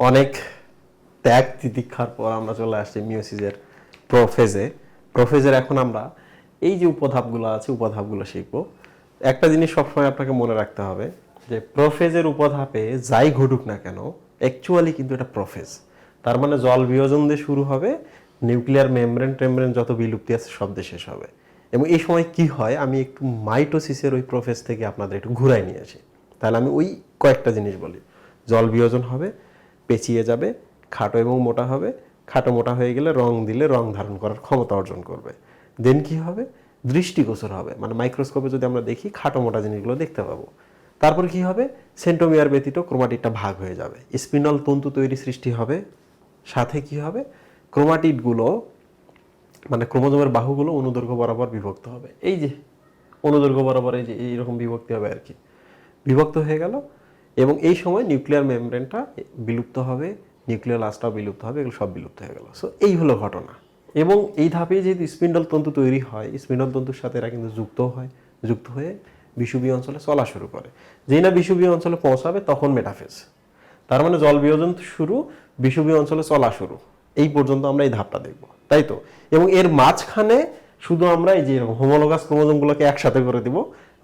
অনেক ত্যাগ তিতিক্ষার পর আমরা চলে আসছি মিওসিসের প্রোফেজে। প্রোফেজের এখন আমরা এই যে উপধাপগুলো আছে, উপধাপগুলো শিখব। একটা জিনিস সবসময় আপনাকে মনে রাখতে হবে যে প্রোফেজের উপধাপে যাই ঘটুক না কেন অ্যাকচুয়ালি কিন্তু এটা প্রোফেজ। তার মানে জল বিয়োজন দিয়ে শুরু হবে, নিউক্লিয়ার মেমব্রেন টেমব্রেন যত বিলুপ্তি আছে সব দিয়ে শেষ হবে। এবং এই সময় কি হয়, আমি একটু মাইটোসিসের ওই প্রোফেজ থেকে আপনাদের একটু ঘুরাই নিয়ে আসি। তাহলে আমি ওই কয়েকটা জিনিস বলি। জল বিয়োজন হবে পেঁচিয়ে যাবে, খাটো এবং মোটা হবে। খাটো মোটা হয়ে গেলে রং দিলে রং ধারণ করার ক্ষমতা অর্জন করবে। দেন কি হবে? দৃষ্টিগোচর হবে। মানে মাইক্রোস্কোপে যদি আমরা দেখি, খাটো মোটা জিনিসগুলো দেখতে পাবো। তারপর কি হবে? সেন্টোমিয়ার ব্যতীত ক্রোমাটিডটা ভাগ হয়ে যাবে। স্পিনল তন্তু তৈরি সৃষ্টি হবে। সাথে কি হবে? ক্রোমাটিডগুলো মানে ক্রোমোজোমের বাহুগুলো অনুদৈর্ঘ্য বরাবর বিভক্ত হবে। এই যে, অনুদৈর্ঘ্য বরাবর এই যে, এইরকম বিভক্তি হবে আর কি। বিভক্ত হয়ে গেল। এবং এই সময় নিউক্লিয়ার মেমব্রেনটা বিলুপ্ত হবে নিউক্লিয়ার লাস্টটাও বিলুপ্ত হবে, এগুলো সব বিলুপ্ত হয়ে গেল। সো এই হলো ঘটনা। এবং এই ধাপে যেহেতু স্পিন্ডল তন্তু তৈরি হয় স্পিন্ডল তন্তুর সাথে এরা কিন্তু যুক্ত হয়, যুক্ত হয়ে বিষুবীয় অঞ্চলে চলা শুরু করে। যেই না বিষুবীয় অঞ্চলে পৌঁছাবে তখন মেটাফেজ তার মানে জল বিয়োজন শুরু বিষুবীয় অঞ্চলে চলা শুরু। এই পর্যন্ত আমরা এই ধাপটা দেখব, তাই তো? এবং এর মাঝখানে শুধু আমরা এই যে হোমোলোগাস ক্রোমোজোমগুলোকে একসাথে করে দিব,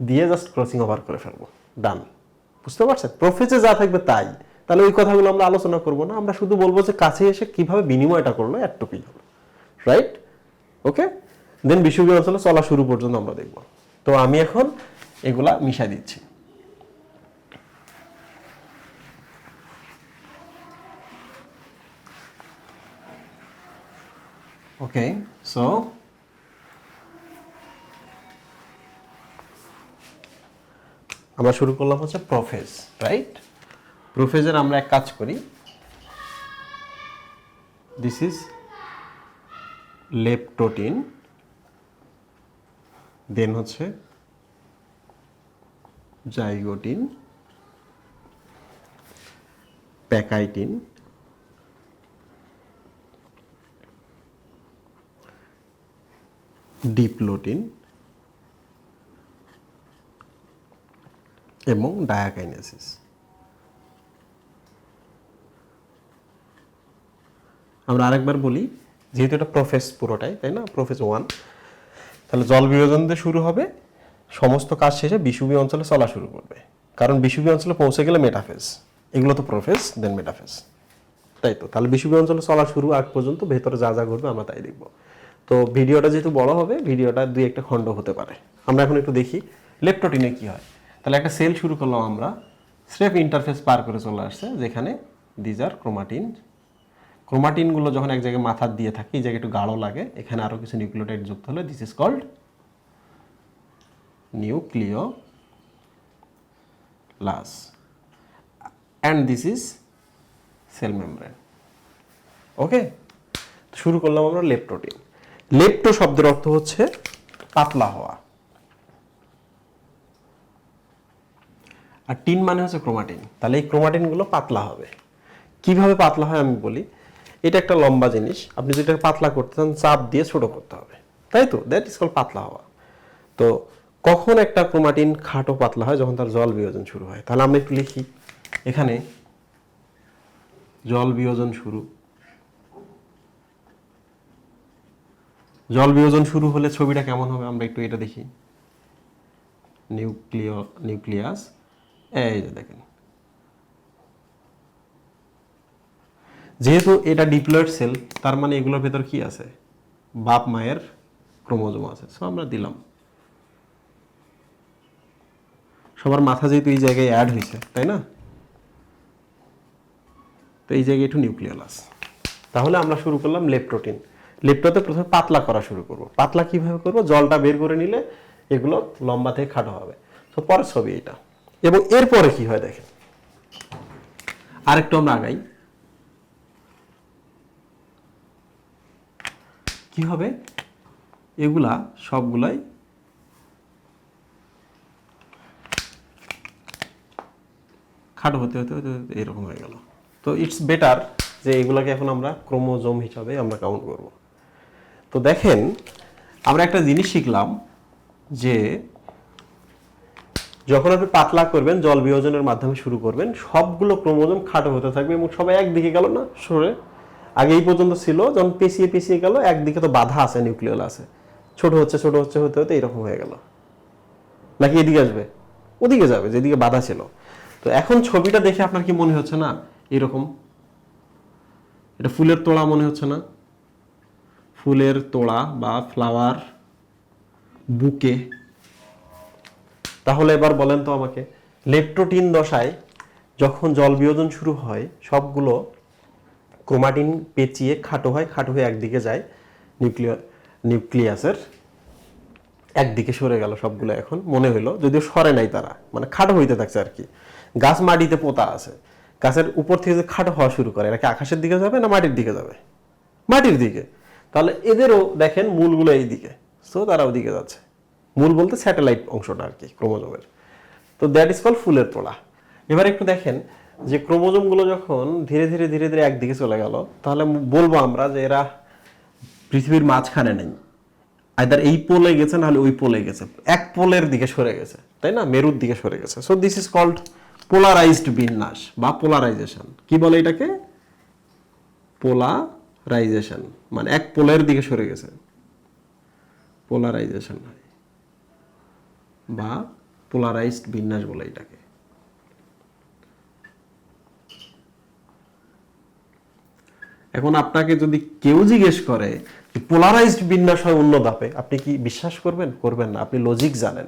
দিয়ে জাস্ট ক্রসিং ওভার করে ফেলব। ডান বুঝতে পারছেন? প্রফেসে যা থাকবে তাই। তাহলে ওই কথাগুলো আমরা আলোচনা করব না। আমরা শুধু বলব যে কাছে এসে কীভাবে বিনিময়টা করল এতটুকুই হলো রাইট ওকে দেন বিষুবীয় অঞ্চলে চলা শুরু পর্যন্ত আমরা দেখব। তো আমি এখন এগুলা মিশাই দিচ্ছি। ওকে সো আমরা শুরু করলাম হচ্ছে প্রফেজ রাইট প্রফেজের আমরা এক কাজ করি। দিস ইজ লেপটোটিন দেন হচ্ছে জাইগোটিন প্যাকাইটিন ডিপ্লোটিন এবং ডায়াকাইনেসিস। আমরা আরেকবার বলি, যেহেতু এটা প্রফেস পুরোটাই, তাই না? Prophase one. তাহলে জল বিয়োজন দিয়ে শুরু হবে। সমস্ত কাজ শেষে বিষুবী অঞ্চলে চলা শুরু করবে। কারণ বিষুবী অঞ্চলে পৌঁছে গেলে মেটাফেজ এগুলো তো প্রফেস দেন মেটাফেজ তাই তো? তাহলে বিষুবী অঞ্চলে চলা শুরু আগ পর্যন্ত, ভেতরে যা যা ঘটবে আমরা তাই দেখব। তো ভিডিওটা যেহেতু বড় হবে, ভিডিওটা দুই একটা খণ্ড হতে পারে। আমরা এখন একটু দেখি, লেপটোটিনে কি হয়। তাহলে একটা সেল শুরু করলাম আমরা। স্রেফ ইন্টারফেস পার করে চলে আসছে, যেখানে দিজ আর ক্রোমাটিন ক্রোমাটিনগুলো যখন এক জায়গায় মাথা দিয়ে থাকে, এই জায়গায় একটু গাঢ় লাগে, এখানে আরও কিছু নিউক্লিওটাইড যুক্ত হলে this is called nucleolus and this is cell membrane okay শুরু করলাম আমরা লেপটোটিন লেপটো শব্দের অর্থ হচ্ছে পাতলা হওয়া। আর টিন মানে হচ্ছে ক্রোমাটিন। তাহলে এই ক্রোমাটিনগুলো পাতলা হবে। কীভাবে পাতলা হয় আমি বলি, এটা একটা লম্বা জিনিস, আপনি যদি পাতলা করতে চান, চাপ দিয়ে ছোট করতে হবে। তাই তো? দ্যাট ইজ কল পাতলা হওয়া। তো কখন একটা ক্রোমাটিন খাটো পাতলা হয়? যখন তার জল বিয়োজন শুরু হয়। তাহলে আমরা একটু লিখি। এখানে জল বিয়োজন শুরু। জল বিয়োজন শুরু হলে ছবিটা কেমন হবে? আমরা একটু এটা দেখি। নিউক্লিয় নিউক্লিয়াস এই যে দেখেন। যেহেতু এটা ডিপ্লয়েড সেল তার মানে এগুলোর ভেতর কি আছে? বাপ মায়ের ক্রোমোজোম আছে। সো আমরা দিলাম। সবার মাথা যেহেতু এই জায়গায় অ্যাড হয়েছে, তাই না? তো এই জায়গায় একটু নিউক্লিয়ালাস তাহলে আমরা শুরু করলাম লেপটোটিন লেপটোতে প্রথমে পাতলা করা শুরু করব। পাতলা কীভাবে করব? জলটা বের করে নিলে এগুলো লম্বা থেকে খাটো হবে। তো পরের ছবি এটা। এবং এরপরে কি হয় দেখেন। আরেকটু আমরা আগাই। কি হবে? এগুলা সবগুলাই খাটো হতে হতে হতে এরকম হয়ে গেল। তো ইটস বেটার যে এগুলাকে এখন আমরা ক্রোমোজোম হিসাবে আমরা কাউন্ট করব। তো দেখেন, আমরা একটা জিনিস শিখলাম যে যখন আপনি পাতলা করবেন, জল বিয়োজনের মাধ্যমে শুরু করবেন, সবগুলো ক্রোমোজোম খাটো হতে থাকবে এবং সবাই একদিকে গেল না সরে আগে এই পর্যন্ত ছিল, যখন পেঁচিয়ে পেঁচিয়ে গেল, একদিকে তো বাধা আছে, নিউক্লিয়াল আছে। ছোট হচ্ছে ছোট হচ্ছে, হতে হতে এরকম হয়ে গেল। নাকি এদিকে আসবে? ওদিকে যাবে, যেদিকে বাধা ছিল। তো এখন ছবিটা দেখে আপনার কি মনে হচ্ছে না? এরকম। এটা ফুলের তোড়া মনে হচ্ছে না? ফুলের তোড়া বা ফ্লাওয়ার বুকে তাহলে এবার বলেন তো আমাকে, লেপটোটিন দশায় যখন জল বিয়োজন শুরু হয়, সবগুলো ক্রোমাটিন পেঁচিয়ে খাটো হয়, খাটো হয়ে একদিকে যায় নিউক্লিয়ার নিউক্লিয়াসের একদিকে সরে গেল সবগুলো এখন, মনে হইল যদিও সরে নাই তারা মানে খাটো হইতে থাকছে আর কি। গাছ মাটিতে পোতা আছে, গাছের উপর থেকে যে খাটো হওয়া শুরু করে এরা কি আকাশের দিকে যাবে না মাটির দিকে যাবে? মাটির দিকে। তাহলে এদেরও দেখেন মূলগুলো এই দিকে সো তারা ওদিকে যাচ্ছে। মূল বলতে স্যাটেলাইট অংশটা আর কি, ক্রোমোজোমের। তো দ্যাট ইজ কল ফুলের তোলা। এবার একটু দেখেন যে ক্রোমোজোমগুলো যখন ধীরে ধীরে ধীরে ধীরে একদিকে চলে গেল, তাহলে বলব আমরা যে এরা পৃথিবীর মাঝখানে নেই। আইদার এই পোলে গেছে নাহলে ওই পোলে গেছে। এক পোলের দিকে সরে গেছে, তাই না? মেরুর দিকে সরে গেছে। So this is called polarized বিন্যাস বা পোলারাইজেশন কি বলে এটাকে? পোলারাইজেশন মানে এক পোলের দিকে সরে গেছে। পোলারাইজেশন বা পোলারাইজড বিন্যাস বলে এটাকে। এখন আপনাকে যদি কেউ জিজ্ঞেস করে পোলারাইজড বিন্যাস হয় অন্য ধাপে, আপনি কি বিশ্বাস করবেন? করবেন না। আপনি লজিক জানেন।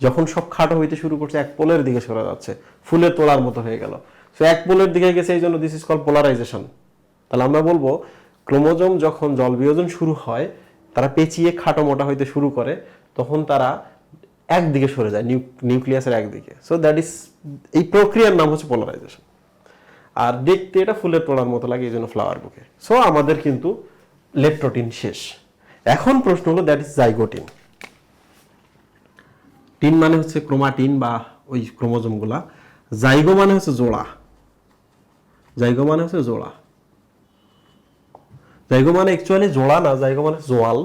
যখন সব খাটো হইতে শুরু করছে, এক পোলের দিকে সরে যাচ্ছে। ফুলের তোলার মতো হয়ে গেল। সো এক পোলের দিকে গেছে, এই জন্য দিস ইজ কল পোলারাইজেশন তাহলে আমরা বলব, ক্রোমোজোম যখন জল বিয়োজন শুরু হয়, তারা পেঁচিয়ে খাটো মোটা হইতে শুরু করে, তখন তারা একদিকে সরে যায় নিউক্লিয়াসের একদিকে। সো দ্যাট ইজ এই প্রক্রিয়ার নাম হচ্ছে পোলারাইজেশন আর দেখতে এটা ফুলের তোড়ার মতো লাগে এই জন্য ফ্লাওয়ার বুকে সো আমাদের কিন্তু লেপটোটিন শেষ। এখন প্রশ্ন হলো দ্যাট ইজ জাইগোটিন টিন মানে হচ্ছে ক্রোমাটিন বা ওই ক্রোমোজোমগুলা জাইগো মানে হচ্ছে জোড়া। জাইগো মানে হচ্ছে জোড়া। জাইগো মানে অ্যাকচুয়ালি জোড়া না জাইগো মানে জোয়াল।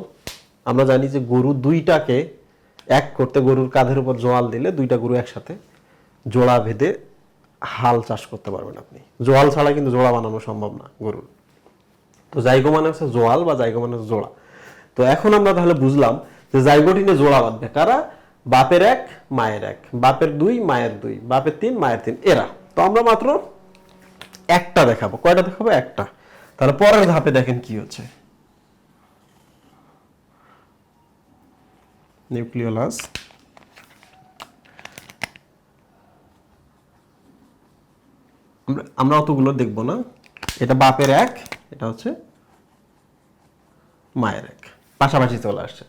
আমরা জানি যে গরু দুইটাকে এক করতে গরুর কাঁধের উপর জোয়াল দিলে দুইটা গরু একসাথে জোড়া ভেদে হাল চাষ করতে পারবেন আপনি। জোয়াল ছাড়া কিন্তু জোড়া বানানো সম্ভব না গরুর। তো জাইগো মানে হচ্ছে জোয়াল বা জাইগো মানে জোড়া। তো এখন আমরা তাহলে বুঝলাম যে জাইগোটিনে জোড়া বাঁধবে। কারা? বাপের এক, মায়ের এক। বাপের দুই, মায়ের দুই। বাপের তিন, মায়ের তিন। এরা। তো আমরা মাত্র একটা দেখাবো। কয়টা দেখাবো? একটা। তাহলে পরের ধাপে দেখেন কি হচ্ছে। নিউক্লিওলাস। আমরা অতগুলো দেখব না। এটা বাপের এক, এটা হচ্ছে মায়ের এক। পাশাপাশি চলে আসছে।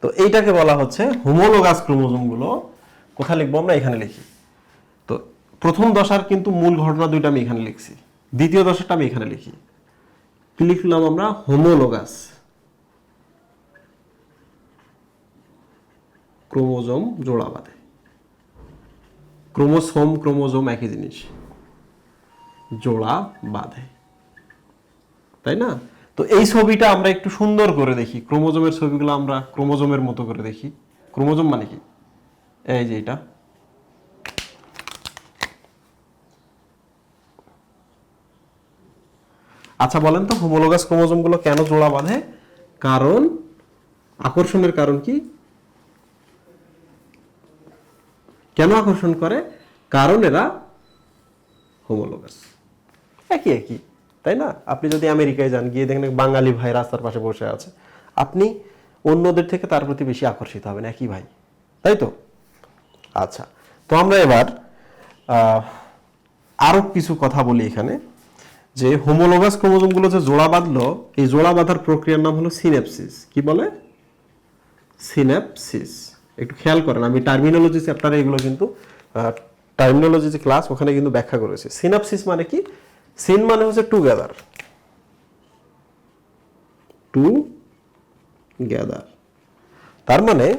তো এইটাকে বলা হচ্ছে হোমোলোগাস ক্রোমোজোমগুলো। কোথায় লিখব আমরা? এখানে লিখি। তো প্রথম দশার কিন্তু মূল ঘটনা দুইটা আমি এখানে লিখছি। দ্বিতীয় দশাটা আমি এখানে লিখি। লিখলাম আমরা? হোমোলোগাস। ক্রোমোজোম জোড়া বাঁধে ক্রোমোসোম, ক্রোমোজোম একই জিনিস। জোড়া বাঁধে তাই না? তো এই ছবিটা আমরা একটু সুন্দর করে দেখি। ক্রোমোজোমের ছবিগুলো আমরা ক্রোমোজোমের মতো করে দেখি। ক্রোমোজোম মানে কি? এই যে এটা। আচ্ছা বলেন তো, হোমোলোগাস ক্রোমোজোমগুলো কেন জোড়া বাঁধে কারণ, আকর্ষণের কারণ কি? কেন আকর্ষণ করে? কারণ এরা হোমোলোগাস একই একই তাই না? আপনি যদি আমেরিকায় যান গিয়ে দেখেন বাঙালি ভাই রাস্তার পাশে বসে আছে। আপনি অন্যদের থেকে তার প্রতি বেশি আকর্ষিত হবেন একই ভাই তাই তো? আচ্ছা তো আমরা এবার আহ, আরও কিছু কথা বলি এখানে যে হোমোলোগাস ক্রোমোজোমগুলো যে জোড়া বাঁধলো এই জোড়া বাঁধার প্রক্রিয়ার নাম হলো সিনেপসিস কি বলে? সিনেপসিস একটু খেয়াল করেন, আমি টার্মিনোলজি চ্যাপ্টারে এগুলো কিন্তু টার্মিনোলজি যে ক্লাস ওখানে কিন্তু ব্যাখ্যা করেছি। সিনাপসিস মানে কি? সিন মানে হচ্ছে টুগেদার টু গ্যাদার তার মানে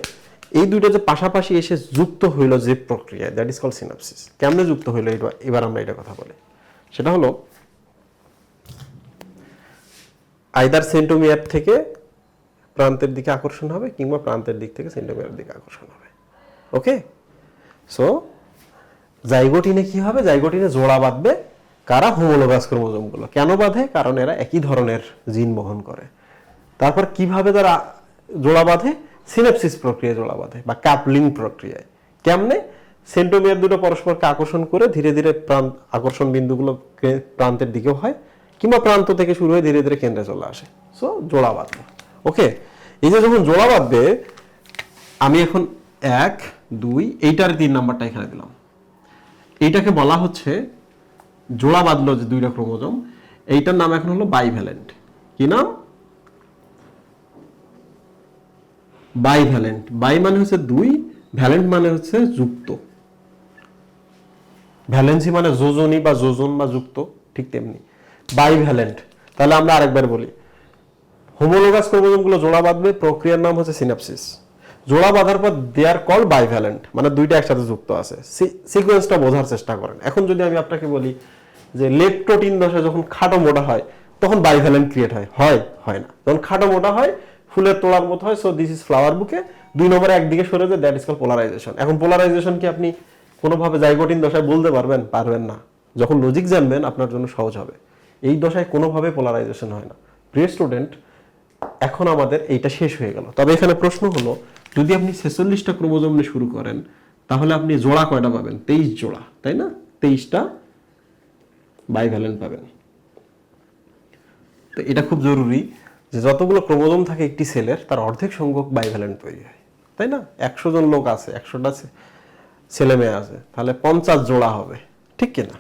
এই দুইটা যে পাশাপাশি এসে যুক্ত হইল যে প্রক্রিয়া দ্যাট ইজ কল সিনাপসিস কেমনে যুক্ত হইল? এটা- এবার আমরা এটা কথা বলি। সেটা হলো আইদার সেন্টোমিয়ার থেকে প্রান্তের দিকে আকর্ষণ হবে কিংবা প্রান্তের দিক থেকে সেন্টোমিয়ারের দিকে আকর্ষণ হবে। ওকে সো জাইগোটিনে কি হবে? জাইগোটিনে জোড়া বাঁধবে কারা? হোমোলোগাস ক্রোমোজোমগুলো কেন বাঁধে? কারণ এরা একই ধরনের জিন বহন করে। তারপর কীভাবে তারা জোড়া বাঁধে? সিনেপসিস প্রক্রিয়ায় জোড়া বাঁধে বা কাপলিং প্রক্রিয়ায়। কেমনে? সেন্টোমিয়ার দুটো পরস্পরকে আকর্ষণ করে ধীরে ধীরে প্রান্ত, আকর্ষণ বিন্দুগুলো প্রান্তের দিকেও হয় কিংবা প্রান্ত থেকে শুরু হয়ে ধীরে ধীরে কেন্দ্রে চলে আসে। সো জোড়া বাঁধবে ওকে এই যে যখন জোড়া বাঁধবে, আমি এখন এক, দুই, এইটার তিন নাম্বারটা এখানে দিলাম। এইটাকে বলা হচ্ছে জোড়া বাঁধলো যে দুইটা ক্রোমোজোম, এইটার নাম এখন হলো বাইভ্যালেন্ট। কি নাম? বাইভ্যালেন্ট। বাই মানে হচ্ছে দুই, ভ্যালেন্ট মানে হচ্ছে যুক্ত। ভ্যালেন্সি মানে যোজনী বা যোজন বা যুক্ত, ঠিক তেমনি। বাইভ্যালেন্ট। তাহলে আমরা আরেকবার বলি। হোমোলোগাস ক্রোমোজোমগুলো জোড়া বাঁধবে, প্রক্রিয়ার নাম হচ্ছে সিনাপসিস। জোড়া বাঁধার পর দে আর কল বাইভ্যালেন্ট মানে দুইটা একসাথে যুক্ত আছে। সিকোয়েন্সটা বোঝার চেষ্টা করেন। এখন যদি আমি আপনাকে বলি যে লেপটোটিন দশা যখন খাটো মোটা হয়, তখন বাইভ্যালেন্ট ক্রিয়েট হয়। হয় হয় না। যখন খাটো মোটা হয়, ফুলের তোলার মতো হয় সো দিস ইজ ফ্লাওয়ার বুকে। দুই নম্বরে একদিকে সরে যায় দ্যাট ইজ কল পোলারাইজেশন এখন পোলারাইজেশন কি আপনি কোনোভাবে জাইগোটিন দশায় বলতে পারবেন? পারবেন না। যখন লজিক জানবেন, আপনার জন্য সহজ হবে। এই দশায় কোনোভাবে পোলারাইজেশন হয় না। প্রিয় স্টুডেন্ট এখন আমাদের এইটা শেষ হয়ে গেল। তবে এখানে প্রশ্ন হলো, যদি আপনি ছেচল্লিশটা ক্রোমোজোম নিয়ে শুরু করেন, তাহলে আপনি জোড়া কয়টা পাবেন? তেইশ জোড়া, তাই না? তেইশটা বাইভ্যালেন্ট পাবেন। তো এটা খুব জরুরি যে যতগুলো ক্রোমোজোম থাকে একটি সেলের, তার অর্ধেক সংখ্যক বাইভ্যালেন্ট তৈরি হয়, তাই না? একশো জন লোক আছে, একশোটা ছেলে মেয়ে আছে, তাহলে পঞ্চাশ জোড়া হবে, ঠিক কিনা?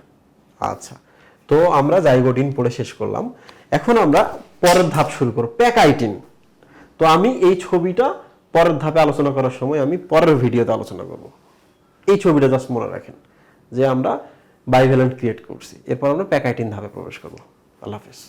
আচ্ছা তো আমরা জাইগোটিন পড়ে শেষ করলাম। এখন আমরা পরের ধাপ শুরু করো। প্যাকাইটিন তো আমি এই ছবিটা পরের ধাপে আলোচনা করার সময় আমি পরের ভিডিওতে আলোচনা করব। এই ছবিটা জাস্ট মনে রাখেন যে আমরা বাইভ্যালেন্ট ক্রিয়েট করছি। এরপর আমরা প্যাকাইটিন ধাপে প্রবেশ করব। আল্লাহ হাফিজ।